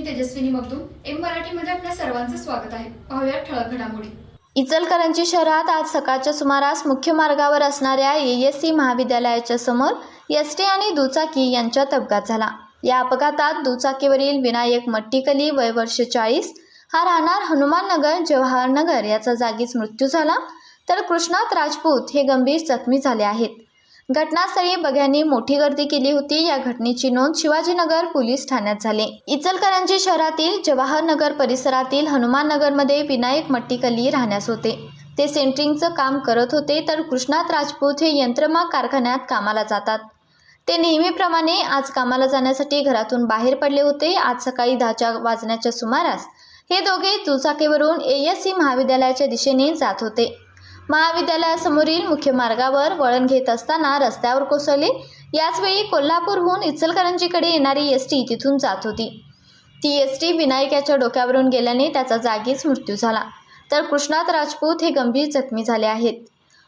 मी Tejaswini Magdum M मराठीमध्ये आपल्या सर्वांचं स्वागत आहे. पाहूया ठळक घडामोडी. इचलकरंजी शहरात आज सकाळच्या सुमारास मुख्य मार्गावर असणाऱ्या ए एस सी महाविद्यालयाच्या समोर एस टी आणि दुचाकी यांच्यात अपघात झाला. या अपघातात दुचाकीवरील विनायक मट्टीकली वय वर्ष चाळीस हा राहणार हनुमाननगर जवाहरनगर याचा जागीच मृत्यू झाला. तर कृष्णात राजपूत हे गंभीर जखमी झाले आहेत. घटनास्थळी बघ्यांनी मोठी गर्दी केली होती. या घटनेची नोंद शिवाजीनगर पोलीस ठाण्यात झाली. इचलकरंजी शहरातील जवाहरनगर परिसरातील हनुमाननगरमध्ये विनायक मट्टीकली राहण्यास होते. ते सेंट्रिंगचं काम करत होते तर कृष्णात राजपूत हे यंत्रमाग कारखान्यात कामाला जातात. ते नेहमीप्रमाणे आज कामाला जाण्यासाठी घरातून बाहेर पडले होते. आज सकाळी दहाच्या वाजण्याच्या सुमारास हे दोघे दुचाकीवरून ए एस सी महाविद्यालयाच्या दिशेने जात होते. महाविद्यालयासमोरील मुख्य मार्गावर वळण घेत असताना रस्त्यावर कोसळले. याचवेळी कोल्हापूरहून इचलकरंजीकडे येणारी एस टी तिथून जात होती. ती एस टी विनायक याच्या डोक्यावरून गेल्याने त्याचा जागीच मृत्यू झाला. तर कृष्णात राजपूत हे गंभीर जखमी झाले आहेत.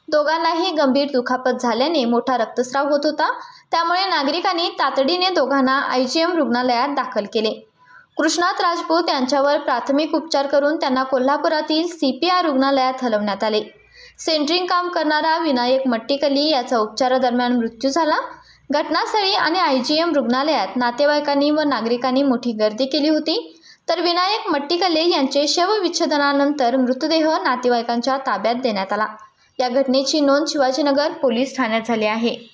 दोघांनाही गंभीर दुखापत झाल्याने मोठा रक्तस्राव होत होता. त्यामुळे नागरिकांनी तातडीने दोघांना आय जी एम रुग्णालयात दाखल केले. कृष्णात राजपूत यांच्यावर प्राथमिक उपचार करून त्यांना कोल्हापुरातील सी पी आर रुग्णालयात हलवण्यात आले. सेंट्रिंग काम करणारा विनायक मट्टीकली याचा उपचारादरम्यान मृत्यू झाला. घटनास्थळी आणि आय जी एम रुग्णालयात नातेवाईकांनी व नागरिकांनी मोठी गर्दी केली होती. तर विनायक मट्टीकले यांचे शवविच्छेदनानंतर मृतदेह नातेवाईकांच्या ताब्यात देण्यात आला. या घटनेची नोंद शिवाजीनगर पोलीस ठाण्यात झाली आहे.